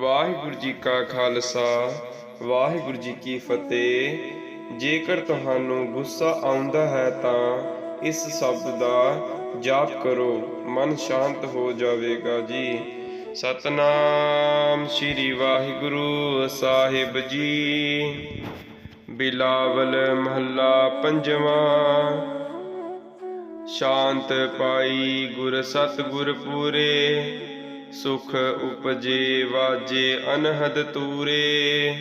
ਵਾਹਿਗੁਰੂ ਜੀ ਕਾ ਖਾਲਸਾ, ਵਾਹਿਗੁਰੂ ਜੀ ਕੀ ਫਤਿਹ। ਜੇਕਰ ਤੁਹਾਨੂੰ ਗੁੱਸਾ ਆਉਂਦਾ ਹੈ ਤਾਂ ਇਸ ਸ਼ਬਦ ਦਾ ਜਾਪ ਕਰੋ, ਮਨ ਸ਼ਾਂਤ ਹੋ ਜਾਵੇਗਾ ਜੀ। ਸਤਨਾਮ ਸ੍ਰੀ ਵਾਹਿਗੁਰੂ ਸਾਹਿਬ ਜੀ। ਬਿਲਾਵਲ ਮਹੱਲਾ ਪੰਜਵਾਂ। ਸ਼ਾਂਤ ਪਾਈ ਗੁਰ ਸਤਿਗੁਰ ਪੂਰੇ। ਸੁਖ ਉਪਜੇ ਵਾਜੇ ਅਨਹਦ ਤੂਰੇ,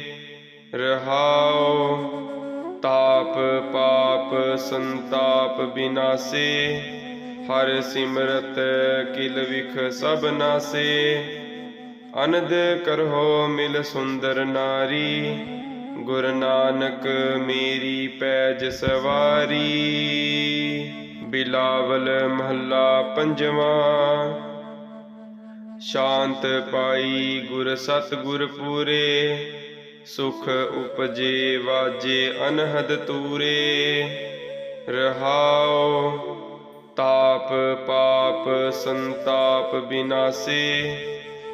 ਰਹਾਉ ਤਾਪ ਪਾਪ ਸੰਤਾਪ ਬਿਨਾਸੇ, ਹਰ ਸਿਮਰਤ ਕਿਲ ਵਿਖ ਸਭ ਨਾਸੇ। ਅਨੰਦ ਕਰਹੋ ਮਿਲ ਸੁੰਦਰ ਨਾਰੀ, ਗੁਰ ਨਾਨਕ ਮੇਰੀ ਪੈਜ ਸਵਾਰੀ। ਬਿਲਾਵਲ ਮਹੱਲਾ ਪੰਜਵਾਂ ਸ਼ਾਂਤ ਪਾਈ ਗੁਰ ਸਤਿਗੁਰ ਪੂਰੇ, ਸੁਖ ਉਪਜੇ ਵਾਜੇ ਅਨਹਦ ਤੂਰੇ। ਰਹਾਉ ਤਾਪ ਪਾਪ ਸੰਤਾਪ ਬਿਨਾਸੇ,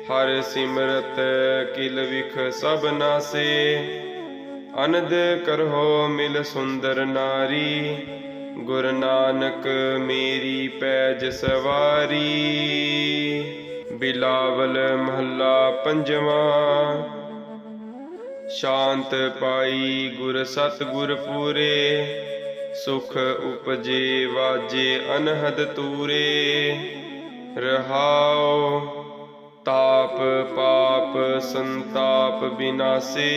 ਹਰ ਸਿਮਰਤ ਕਿਲ ਵਿਖ ਸਭ ਨਾਸੇ। ਅਨੰਦ ਕਰੋ ਮਿਲ ਸੁੰਦਰ ਨਾਰੀ, ਗੁਰ ਨਾਨਕ ਮੇਰੀ ਪੈਜ ਸਵਾਰੀ। ਬਿਲਾਵਲ ਮਹੱਲਾ ਪੰਜਵਾਂ। ਸ਼ਾਂਤ ਪਾਈ ਗੁਰ ਸਤਿਗੁਰ ਪੂਰੇ, ਸੁਖ ਉਪਜੇ ਵਾਜੇ ਅਨਹਦ ਤੂਰੇ। ਰਹਾਉ ਤਾਪ ਪਾਪ ਸੰਤਾਪ ਬਿਨਾਸੇ,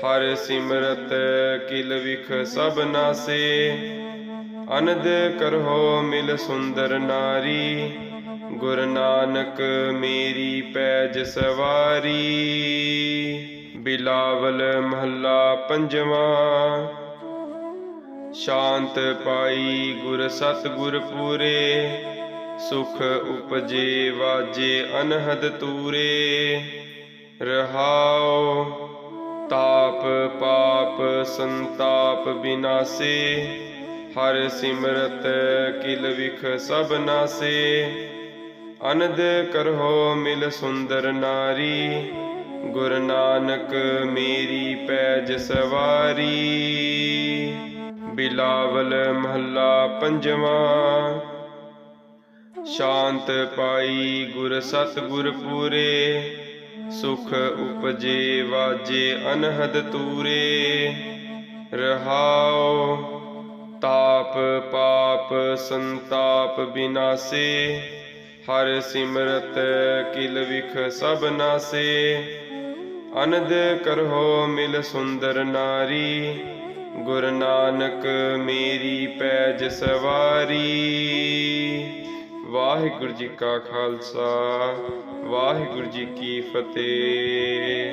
ਹਰ ਸਿਮਰਤ ਕਿਲ ਵਿਖ ਸਭ ਨਾਸੇ। ਅਨੰਦ ਕਰੋ ਮਿਲ ਸੁੰਦਰ ਨਾਰੀ ਗੁਰ ਨਾਨਕ ਮੇਰੀ ਪੈਜ ਸਵਾਰੀ, ਬਿਲਾਵਲ ਮਹੱਲਾ ਪੰਜਵਾਂ। ਸ਼ਾਂਤ ਪਾਈ ਗੁਰ ਸਤਿਗੁਰ ਪੂਰੇ, ਸੁਖ ਉਪਜੇ ਵਾਜੇ ਅਨਹਦ ਤੂਰੇ। ਰਹਾਉ ਤਾਪ ਪਾਪ ਸੰਤਾਪ ਬਿਨਾਸੇ, ਹਰ ਸਿਮਰਤ ਕਿਲ ਵਿਖ ਸਭ ਨਾਸੇ। ਅਨੰਦ ਕਰਹੋ ਮਿਲ ਸੁੰਦਰ ਨਾਰੀ, ਗੁਰ ਨਾਨਕ ਮੇਰੀ ਪੈਜ ਸਵਾਰੀ। ਬਿਲਾਵਲ ਮਹੱਲਾ ਪੰਜਵਾਂ, ਸ਼ਾਂਤ ਪਾਈ ਗੁਰ ਸਤਿਗੁਰ ਪੂਰੇ, ਸੁਖ ਉਪਜੇ ਵਾਜੇ ਅਨਹਦ ਤੂਰੇ। ਰਹਾਉ ਤਾਪ ਪਾਪ ਸੰਤਾਪ ਬਿਨਾਸੇ ਹਰ ਸਿਮਰਤ ਕਿਲ ਵਿਖ ਸਭ ਨਾਸੇ। ਅਨੰਦ ਕਰੋ ਮਿਲ ਸੁੰਦਰ ਨਾਰੀ। ਗੁਰ ਨਾਨਕ ਮੇਰੀ ਪੈਜ ਸਵਾਰੀ। ਵਾਹਿਗੁਰੂ ਜੀ ਕਾ ਖਾਲਸਾ, ਵਾਹਿਗੁਰੂ ਜੀ ਕੀ ਫਤਿਹ।